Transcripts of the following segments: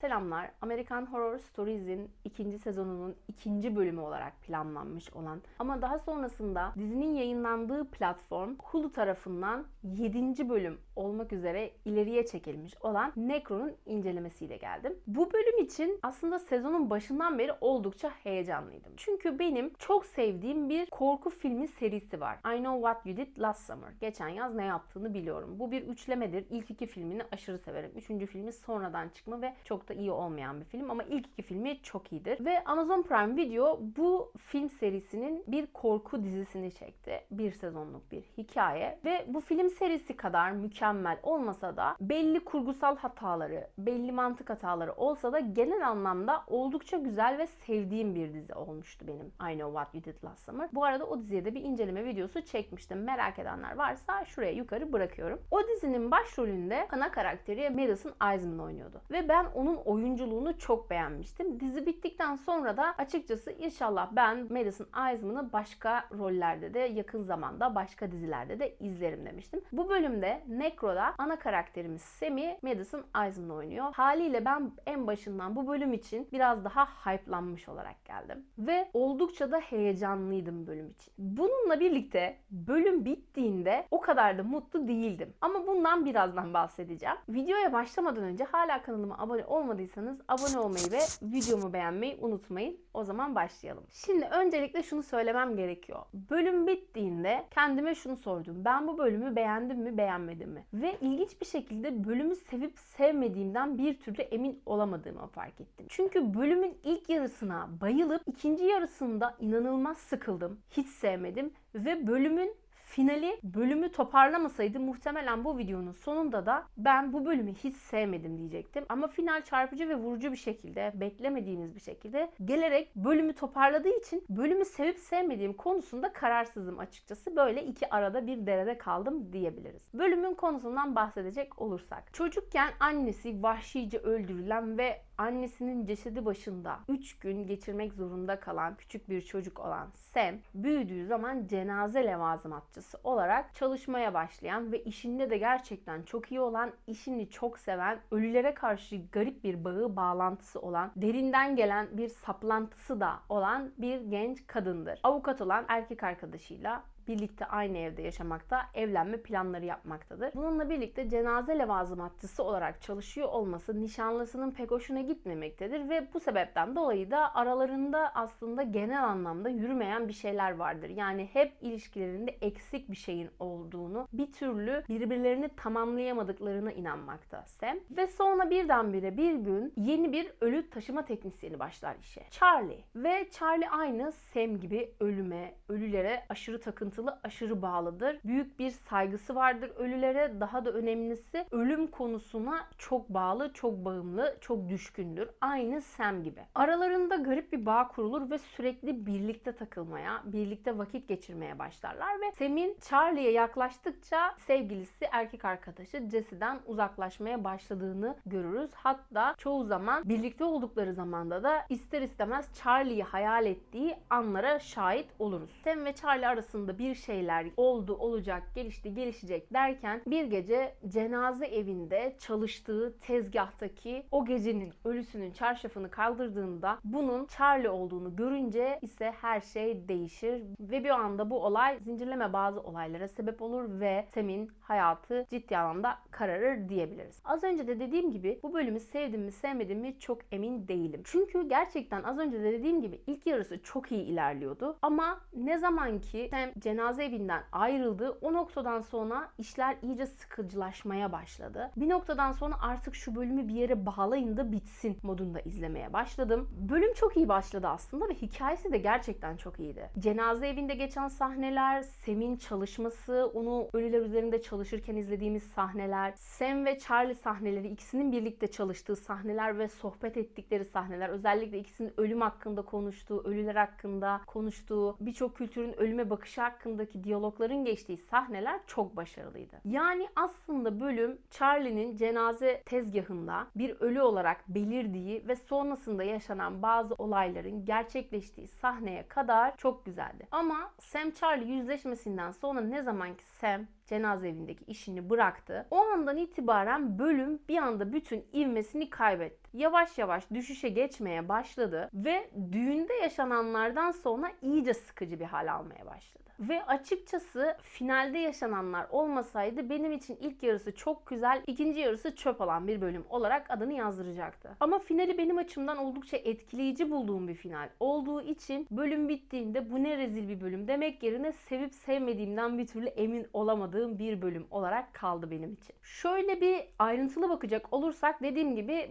Selamlar. American Horror Stories'in ikinci sezonunun ikinci bölümü olarak planlanmış olan ama daha sonrasında dizinin yayınlandığı platform Hulu tarafından 7. bölüm olmak üzere ileriye çekilmiş olan Necro'nun incelemesiyle geldim. Bu bölüm için aslında sezonun başından beri oldukça heyecanlıydım. Çünkü benim çok sevdiğim bir korku filmi serisi var. I Know What You Did Last Summer. Geçen yaz ne yaptığını biliyorum. Bu bir üçlemedir. İlk iki filmini aşırı severim. Üçüncü filmi sonradan çıkma ve çok da iyi olmayan bir film ama ilk iki filmi çok iyidir. Ve Amazon Prime Video bu film serisinin bir korku dizisini çekti. Bir sezonluk bir hikaye ve bu film serisi kadar mükemmel olmasa da belli kurgusal hataları, belli mantık hataları olsa da genel anlamda oldukça güzel ve sevdiğim bir dizi olmuştu benim I Know What You Did Last Summer. Bu arada o diziye de bir inceleme videosu çekmiştim. Merak edenler varsa şuraya yukarı bırakıyorum. O dizinin başrolünde ana karakteri Madison Iseman oynuyordu. Ve ben onun oyunculuğunu çok beğenmiştim. Dizi bittikten sonra da açıkçası inşallah ben Madison Iseman'ı başka rollerde de yakın zamanda başka dizilerde de izlerim demiştim. Bu bölümde Necro'da ana karakterimiz Sammy Madison Iseman oynuyor. Haliyle ben en başından bu bölüm için biraz daha hype'lanmış olarak geldim. Ve oldukça da heyecanlıydım bölüm için. Bununla birlikte bölüm bittiğinde o kadar da mutlu değildim. Ama bundan birazdan bahsedeceğim. Videoya başlamadan önce hala kanalıma abone olmadıysanız abone olmayı ve videomu beğenmeyi unutmayın. O zaman başlayalım. Şimdi öncelikle şunu söylemem gerekiyor. Bölüm bittiğinde kendime şunu sordum. Ben bu bölümü beğendim mi beğenmedim mi? Ve ilginç bir şekilde bölümü sevip sevmediğimden bir türlü emin olamadığımı fark ettim. Çünkü bölümün ilk yarısına bayılıp ikinci yarısında inanılmaz sıkıldım. Hiç sevmedim ve bölümün finali bölümü toparlamasaydı muhtemelen bu videonun sonunda da ben bu bölümü hiç sevmedim diyecektim. Ama final çarpıcı ve vurucu bir şekilde, beklemediğimiz bir şekilde gelerek bölümü toparladığı için bölümü sevip sevmediğim konusunda kararsızım açıkçası. Böyle iki arada bir derede kaldım diyebiliriz. Bölümün konusundan bahsedecek olursak. Çocukken annesi vahşice öldürülen ve annesinin cesedi başında 3 gün geçirmek zorunda kalan küçük bir çocuk olan Sam büyüdüğü zaman cenaze levazımatçısı olarak çalışmaya başlayan ve işinde de gerçekten çok iyi olan, işini çok seven, ölülere karşı garip bir bağı, bağlantısı olan, derinden gelen bir saplantısı da olan bir genç kadındır. Avukat olan erkek arkadaşıyla birlikte aynı evde yaşamakta, evlenme planları yapmaktadır. Bununla birlikte cenaze levazımatçısı olarak çalışıyor olması nişanlısının pek hoşuna gitmemektedir ve bu sebepten dolayı da aralarında aslında genel anlamda yürümeyen bir şeyler vardır. Yani hep ilişkilerinde eksik bir şeyin olduğunu, bir türlü birbirlerini tamamlayamadıklarına inanmakta Sam. Ve sonra birdenbire bir gün yeni bir ölü taşıma teknisyeni başlar işe. Charlie. Ve Charlie aynı Sam gibi ölüme, ölülere aşırı takıntı takıntılı, aşırı bağlıdır. Büyük bir saygısı vardır ölülere. Daha da önemlisi ölüm konusuna çok bağlı, çok bağımlı, çok düşkündür. Aynı Sam gibi. Aralarında garip bir bağ kurulur ve sürekli birlikte takılmaya, birlikte vakit geçirmeye başlarlar ve Sam'in Charlie'ye yaklaştıkça sevgilisi erkek arkadaşı Jesse'den uzaklaşmaya başladığını görürüz. Hatta çoğu zaman birlikte oldukları zamanda da ister istemez Charlie'yi hayal ettiği anlara şahit oluruz. Sam ve Charlie arasında bir şeyler oldu, olacak, gelişti, gelişecek derken bir gece cenaze evinde çalıştığı tezgahtaki o gecenin ölüsünün çarşafını kaldırdığında bunun Charlie olduğunu görünce ise her şey değişir ve bir anda bu olay zincirleme bazı olaylara sebep olur ve Sam'in hayatı ciddi anlamda kararır diyebiliriz. Az önce de dediğim gibi bu bölümü sevdim mi sevmedim mi çok emin değilim. Çünkü gerçekten az önce de dediğim gibi ilk yarısı çok iyi ilerliyordu ama ne zaman ki Sam cenaze evinden ayrıldı o noktadan sonra işler iyice sıkıcılaşmaya başladı. Bir noktadan sonra artık şu bölümü bir yere bağlayın da bitsin modunda izlemeye başladım. Bölüm çok iyi başladı aslında ve hikayesi de gerçekten çok iyiydi. Cenaze evinde geçen sahneler, Sam'in çalışması, onu ölüler üzerinde çalışırken izlediğimiz sahneler, Sam ve Charlie sahneleri, ikisinin birlikte çalıştığı sahneler ve sohbet ettikleri sahneler, özellikle ikisinin ölüm hakkında konuştuğu, ölüler hakkında konuştuğu, birçok kültürün ölüme bakışı hakkındaki diyalogların geçtiği sahneler çok başarılıydı. Yani aslında bölüm Charlie'nin cenaze tezgahında bir ölü olarak belirdiği ve sonrasında yaşanan bazı olayların gerçekleştiği sahneye kadar çok güzeldi. Ama Sam Charlie yüzleşmesinden sonra ne zaman ki Sam cenaze evindeki işini bıraktı. O andan itibaren bölüm bir anda bütün ivmesini kaybetti. Yavaş yavaş düşüşe geçmeye başladı ve düğünde yaşananlardan sonra iyice sıkıcı bir hal almaya başladı. Ve açıkçası finalde yaşananlar olmasaydı benim için ilk yarısı çok güzel, ikinci yarısı çöp olan bir bölüm olarak adını yazdıracaktı. Ama finali benim açımdan oldukça etkileyici bulduğum bir final olduğu için bölüm bittiğinde bu ne rezil bir bölüm demek yerine sevip sevmediğimden bir türlü emin olamadığım bir bölüm olarak kaldı benim için. Şöyle bir ayrıntılı bakacak olursak dediğim gibi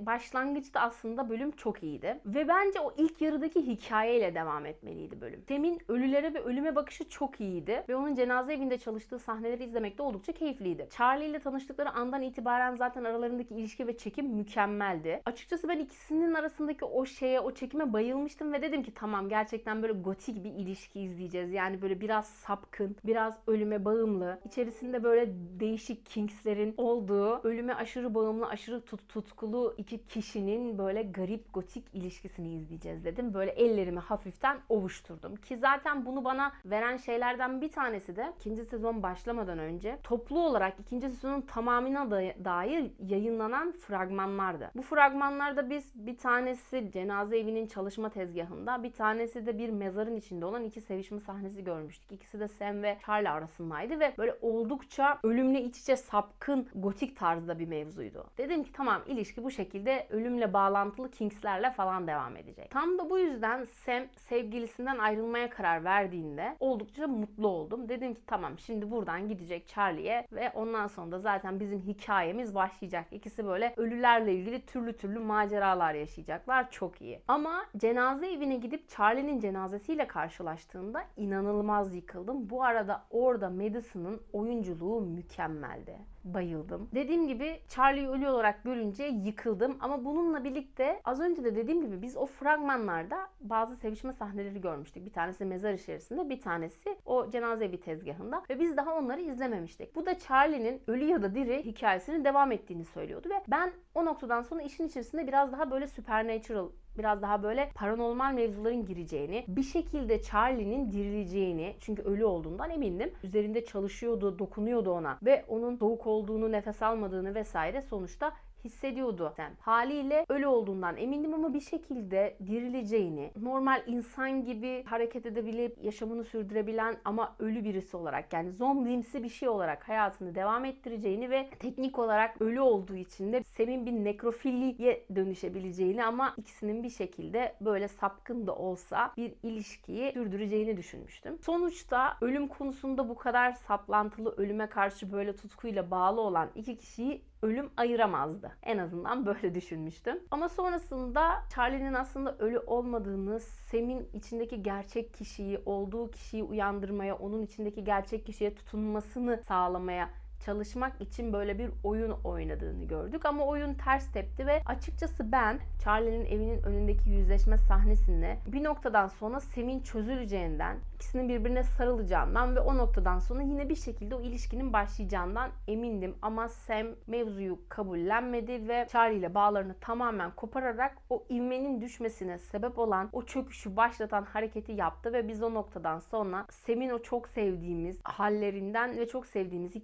başlangıçta aslında bölüm çok iyiydi. Ve bence o ilk yarıdaki hikayeyle devam etmeliydi bölüm. Sem'in ölülere ve ölüme bakışı çok iyiydi ve onun cenaze evinde çalıştığı sahneleri izlemek de oldukça keyifliydi. Charlie ile tanıştıkları andan itibaren zaten aralarındaki ilişki ve çekim mükemmeldi. Açıkçası ben ikisinin arasındaki o şeye, o çekime bayılmıştım ve dedim ki tamam gerçekten böyle gotik bir ilişki izleyeceğiz. Yani böyle biraz sapkın, biraz ölüme bağımlı, içerisinde böyle değişik kinkslerin olduğu, ölüme aşırı bağımlı, aşırı tut tutkulu iki kişinin böyle garip gotik ilişkisini izleyeceğiz dedim. Böyle ellerimi hafiften ovuşturdum. Ki zaten bunu bana veren şeylerden bir tanesi de ikinci sezon başlamadan önce toplu olarak ikinci sezonun tamamına da- dair yayınlanan fragmanlardı. Bu fragmanlarda biz bir tanesi cenaze evinin çalışma tezgahında, bir tanesi de bir mezarın içinde olan iki sevişme sahnesi görmüştük. İkisi de Sam ve Charlie arasındaydı ve böyle oldukça ölümle iç içe sapkın gotik tarzda bir mevzuydu. Dedim ki tamam ilişki bu şekilde ölümle bağlantılı Kings'lerle falan devam edecek. Tam da bu yüzden Sam sevgilisinden ayrılmaya karar verdiğinde oldukça mutlu oldum. Dedim ki tamam şimdi buradan gidecek Charlie'ye ve ondan sonra da zaten bizim hikayemiz başlayacak. İkisi böyle ölülerle ilgili türlü türlü maceralar yaşayacaklar. Çok iyi. Ama cenaze evine gidip Charlie'nin cenazesiyle karşılaştığında inanılmaz yıkıldım. Bu arada orada Madison'ın oyunculuğu mükemmeldi bayıldım. Dediğim gibi Charlie'yi ölü olarak görünce yıkıldım ama bununla birlikte az önce de dediğim gibi biz o fragmanlarda bazı sevişme sahneleri görmüştük. Bir tanesi mezar içerisinde, bir tanesi o cenaze evi tezgahında ve biz daha onları izlememiştik. Bu da Charlie'nin ölü ya da diri hikayesinin devam ettiğini söylüyordu ve ben o noktadan sonra işin içerisinde biraz daha böyle supernatural biraz daha böyle paranormal mevzuların gireceğini, bir şekilde Charlie'nin dirileceğini çünkü ölü olduğundan emindim. Üzerinde çalışıyordu, dokunuyordu ona ve onun soğuk olduğunu, nefes almadığını vesaire sonuçta hissediyordu. Sam. Haliyle ölü olduğundan emindim ama bir şekilde dirileceğini, normal insan gibi hareket edebilip yaşamını sürdürebilen ama ölü birisi olarak yani zombimsi bir şey olarak hayatını devam ettireceğini ve teknik olarak ölü olduğu için de Sam'in bir nekrofiliye dönüşebileceğini ama ikisinin bir şekilde böyle sapkın da olsa bir ilişkiyi sürdüreceğini düşünmüştüm. Sonuçta ölüm konusunda bu kadar saplantılı ölüme karşı böyle tutkuyla bağlı olan iki kişiyi ölüm ayıramazdı. En azından böyle düşünmüştüm. Ama sonrasında Charlie'nin aslında ölü olmadığını, Sam'in içindeki gerçek kişiyi, olduğu kişiyi uyandırmaya, onun içindeki gerçek kişiye tutunmasını sağlamaya çalışmak için böyle bir oyun oynadığını gördük. Ama oyun ters tepti ve açıkçası ben Charlie'nin evinin önündeki yüzleşme sahnesinde bir noktadan sonra Sam'in çözüleceğinden, ikisinin birbirine sarılacağından ve o noktadan sonra yine bir şekilde o ilişkinin başlayacağından emindim. Ama Sam mevzuyu kabullenmedi ve Charlie ile bağlarını tamamen kopararak o ivmenin düşmesine sebep olan o çöküşü başlatan hareketi yaptı ve biz o noktadan sonra Sam'in o çok sevdiğimiz hallerinden ve çok sevdiğimiz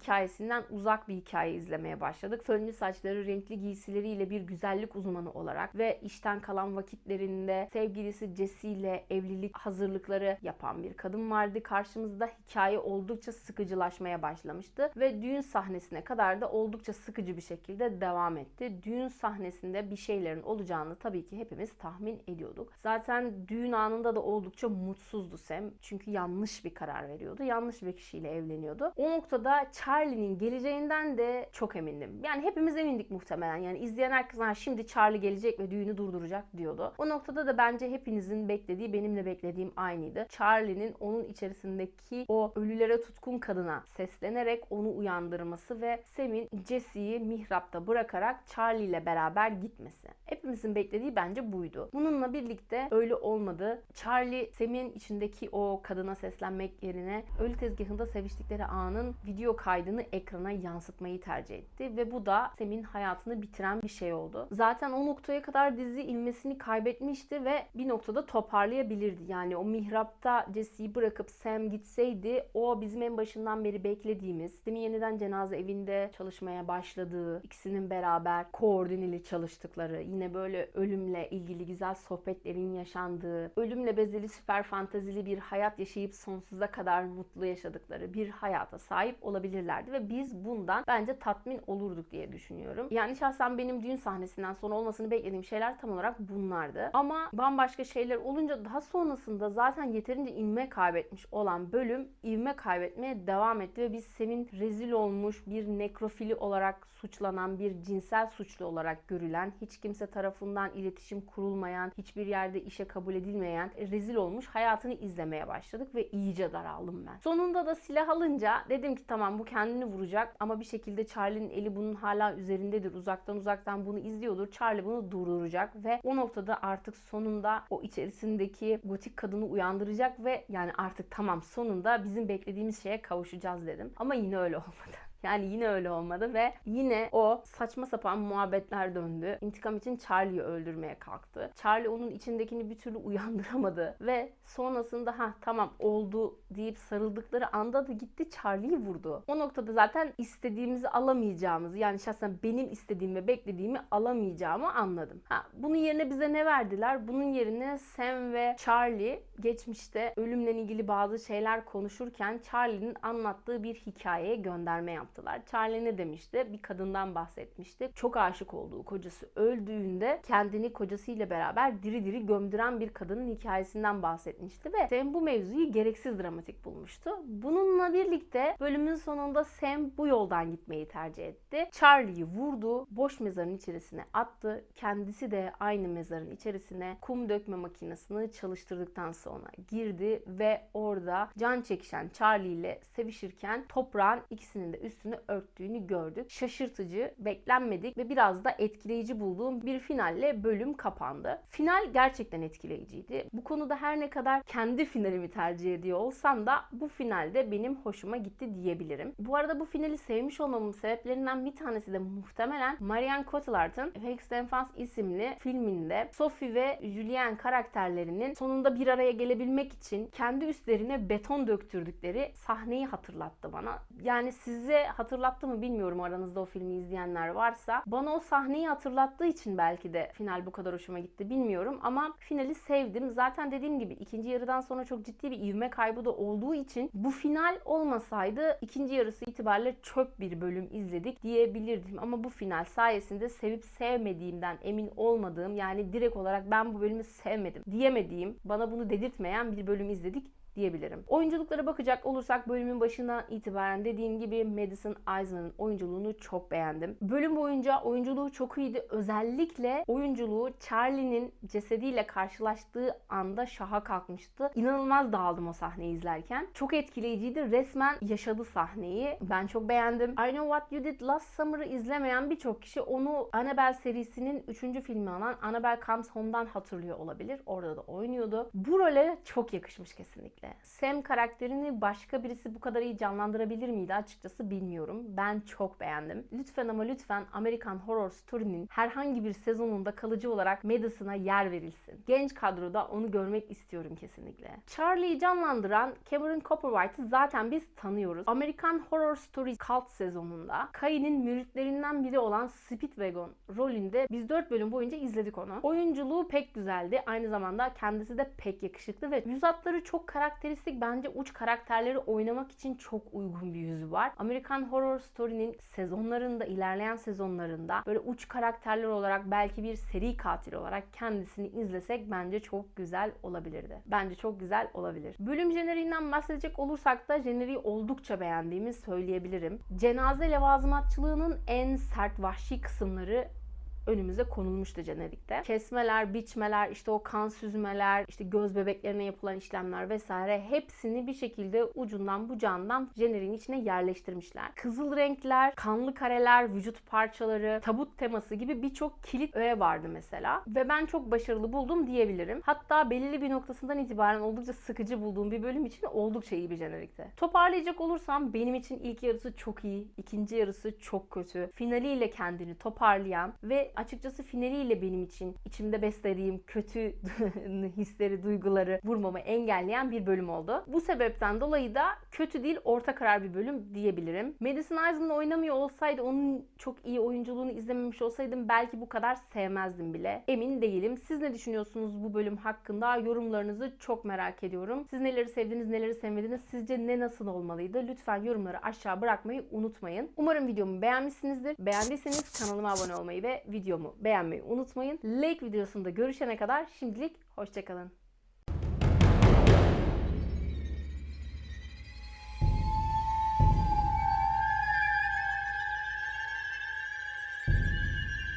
hikayesinden uzak bir hikaye izlemeye başladık. Fönlü saçları, renkli giysileriyle bir güzellik uzmanı olarak ve işten kalan vakitlerinde sevgilisi Jesse ile evlilik hazırlıkları yapan bir kadın vardı. Karşımızda hikaye oldukça sıkıcılaşmaya başlamıştı ve düğün sahnesine kadar da oldukça sıkıcı bir şekilde devam etti. Düğün sahnesinde bir şeylerin olacağını tabii ki hepimiz tahmin ediyorduk. Zaten düğün anında da oldukça mutsuzdu Sam. Çünkü yanlış bir karar veriyordu. Yanlış bir kişiyle evleniyordu. O noktada Charlie'nin geleceğinden de çok emindim. Yani hepimiz emindik muhtemelen. Yani izleyen herkes "Ha, şimdi Charlie gelecek ve düğünü durduracak diyordu. O noktada da bence hepinizin beklediği, benim de beklediğim aynıydı. Charlie'nin onun içerisindeki o ölülere tutkun kadına seslenerek onu uyandırması ve Sam'in Jesse'yi mihrapta bırakarak Charlie ile beraber gitmesi. Hepimizin beklediği bence buydu. Bununla birlikte öyle olmadı. Charlie Sam'in içindeki o kadına seslenmek yerine ölü tezgahında seviştikleri anın video kaydını ekrana yansıtmayı tercih etti ve bu da Sam'in hayatını bitiren bir şey oldu. Zaten o noktaya kadar dizi ilmesini kaybetmişti ve bir noktada toparlayabilirdi. Yani o mihrapta Jesse'yi bırakıp Sam gitseydi o bizim en başından beri beklediğimiz Sam'in yeniden cenaze evinde çalışmaya başladığı, ikisinin beraber koordineli çalıştıkları, yine böyle ölümle ilgili güzel sohbetlerin yaşandığı, ölümle bezeli süper fantazili bir hayat yaşayıp sonsuza kadar mutlu yaşadıkları bir hayata sahip olabilirlerdi ve biz bundan bence tatmin olurduk diye düşünüyorum. Yani şahsen benim düğün sahnesinden sonra olmasını beklediğim şeyler tam olarak bunlardı. Ama bambaşka şeyler olunca daha sonrasında zaten yeterince inme kaybetmiş olan bölüm ivme kaybetmeye devam etti ve biz Sem'in rezil olmuş bir nekrofili olarak suçlanan bir cinsel suçlu olarak görülen, hiç kimse tarafından iletişim kurulmayan, hiçbir yerde işe kabul edilmeyen, rezil olmuş hayatını izlemeye başladık ve iyice daraldım ben. Sonunda da silah alınca dedim ki tamam bu kendini vuracak ama bir şekilde Charlie'nin eli bunun hala üzerindedir. Uzaktan uzaktan bunu izliyordur. Charlie bunu durduracak ve o noktada artık sonunda o içerisindeki gotik kadını uyandıracak ve yani artık tamam sonunda bizim beklediğimiz şeye kavuşacağız dedim. Ama yine öyle olmadı. Yani yine öyle olmadı ve yine o saçma sapan muhabbetler döndü. İntikam için Charlie'yi öldürmeye kalktı. Charlie onun içindekini bir türlü uyandıramadı ve sonrasında ha tamam oldu deyip sarıldıkları anda da gitti Charlie'yi vurdu. O noktada zaten istediğimizi alamayacağımızı yani şahsen benim istediğim ve beklediğimi alamayacağımı anladım. Ha bunun yerine bize ne verdiler? Bunun yerine Sam ve Charlie geçmişte ölümle ilgili bazı şeyler konuşurken Charlie'nin anlattığı bir hikayeye gönderme yaptı yaptılar. Charlie ne demişti? Bir kadından bahsetmişti. Çok aşık olduğu kocası öldüğünde kendini kocasıyla beraber diri diri gömdüren bir kadının hikayesinden bahsetmişti ve Sam bu mevzuyu gereksiz dramatik bulmuştu. Bununla birlikte bölümün sonunda Sam bu yoldan gitmeyi tercih etti. Charlie'yi vurdu, boş mezarın içerisine attı. Kendisi de aynı mezarın içerisine kum dökme makinesini çalıştırdıktan sonra girdi ve orada can çekişen Charlie ile sevişirken toprağın ikisinin de üstü üstünü örttüğünü gördük. Şaşırtıcı, beklenmedik ve biraz da etkileyici bulduğum bir finalle bölüm kapandı. Final gerçekten etkileyiciydi. Bu konuda her ne kadar kendi finalimi tercih ediyor olsam da bu finalde benim hoşuma gitti diyebilirim. Bu arada bu finali sevmiş olmamın sebeplerinden bir tanesi de muhtemelen Marianne Cotillard'ın Felix D'Enfants isimli filminde Sophie ve Julien karakterlerinin sonunda bir araya gelebilmek için kendi üstlerine beton döktürdükleri sahneyi hatırlattı bana. Yani size hatırlattı mı bilmiyorum aranızda o filmi izleyenler varsa. Bana o sahneyi hatırlattığı için belki de final bu kadar hoşuma gitti bilmiyorum ama finali sevdim. Zaten dediğim gibi ikinci yarıdan sonra çok ciddi bir ivme kaybı da olduğu için bu final olmasaydı ikinci yarısı itibariyle çöp bir bölüm izledik diyebilirdim. Ama bu final sayesinde sevip sevmediğimden emin olmadığım yani direkt olarak ben bu bölümü sevmedim diyemediğim bana bunu dedirtmeyen bir bölüm izledik diyebilirim. Oyunculuklara bakacak olursak bölümün başından itibaren dediğim gibi Madison Eisen'ın oyunculuğunu çok beğendim. Bölüm boyunca oyunculuğu çok iyiydi. Özellikle oyunculuğu Charlie'nin cesediyle karşılaştığı anda şaha kalkmıştı. İnanılmaz dağıldım o sahneyi izlerken. Çok etkileyiciydi. Resmen yaşadı sahneyi. Ben çok beğendim. I Know What You Did Last Summer'ı izlemeyen birçok kişi onu Annabelle serisinin 3. filmi olan Annabelle Comes Home'dan hatırlıyor olabilir. Orada da oynuyordu. Bu role çok yakışmış kesinlikle kesinlikle. Sam karakterini başka birisi bu kadar iyi canlandırabilir miydi açıkçası bilmiyorum. Ben çok beğendim. Lütfen ama lütfen American Horror Story'nin herhangi bir sezonunda kalıcı olarak Madison'a yer verilsin. Genç kadroda onu görmek istiyorum kesinlikle. Charlie'yi canlandıran Cameron Copperwhite'ı zaten biz tanıyoruz. American Horror Story Cult sezonunda Kay'nin müritlerinden biri olan Speedwagon rolünde biz 4 bölüm boyunca izledik onu. Oyunculuğu pek güzeldi. Aynı zamanda kendisi de pek yakışıklı ve yüz hatları çok karakterli karakteristik bence uç karakterleri oynamak için çok uygun bir yüzü var. American Horror Story'nin sezonlarında, ilerleyen sezonlarında böyle uç karakterler olarak belki bir seri katil olarak kendisini izlesek bence çok güzel olabilirdi. Bence çok güzel olabilir. Bölüm jeneriğinden bahsedecek olursak da jeneriği oldukça beğendiğimi söyleyebilirim. Cenaze levazımatçılığının en sert vahşi kısımları önümüze konulmuştu jenerikte. Kesmeler, biçmeler, işte o kan süzmeler, işte göz bebeklerine yapılan işlemler vesaire hepsini bir şekilde ucundan bucağından jeneriğin içine yerleştirmişler. Kızıl renkler, kanlı kareler, vücut parçaları, tabut teması gibi birçok kilit öğe vardı mesela. Ve ben çok başarılı buldum diyebilirim. Hatta belirli bir noktasından itibaren oldukça sıkıcı bulduğum bir bölüm için oldukça iyi bir jenerikti. Toparlayacak olursam benim için ilk yarısı çok iyi, ikinci yarısı çok kötü. Finaliyle kendini toparlayan ve açıkçası finaliyle benim için içimde beslediğim kötü hisleri, duyguları vurmamı engelleyen bir bölüm oldu. Bu sebepten dolayı da kötü değil orta karar bir bölüm diyebilirim. Madison Eisen'la oynamıyor olsaydı onun çok iyi oyunculuğunu izlememiş olsaydım belki bu kadar sevmezdim bile. Emin değilim. Siz ne düşünüyorsunuz bu bölüm hakkında? Yorumlarınızı çok merak ediyorum. Siz neleri sevdiniz, neleri sevmediniz? Sizce ne nasıl olmalıydı? Lütfen yorumları aşağı bırakmayı unutmayın. Umarım videomu beğenmişsinizdir. Beğendiyseniz kanalıma abone olmayı ve videomu beğenmeyi unutmayın. Like videosunda görüşene kadar şimdilik hoşçakalın.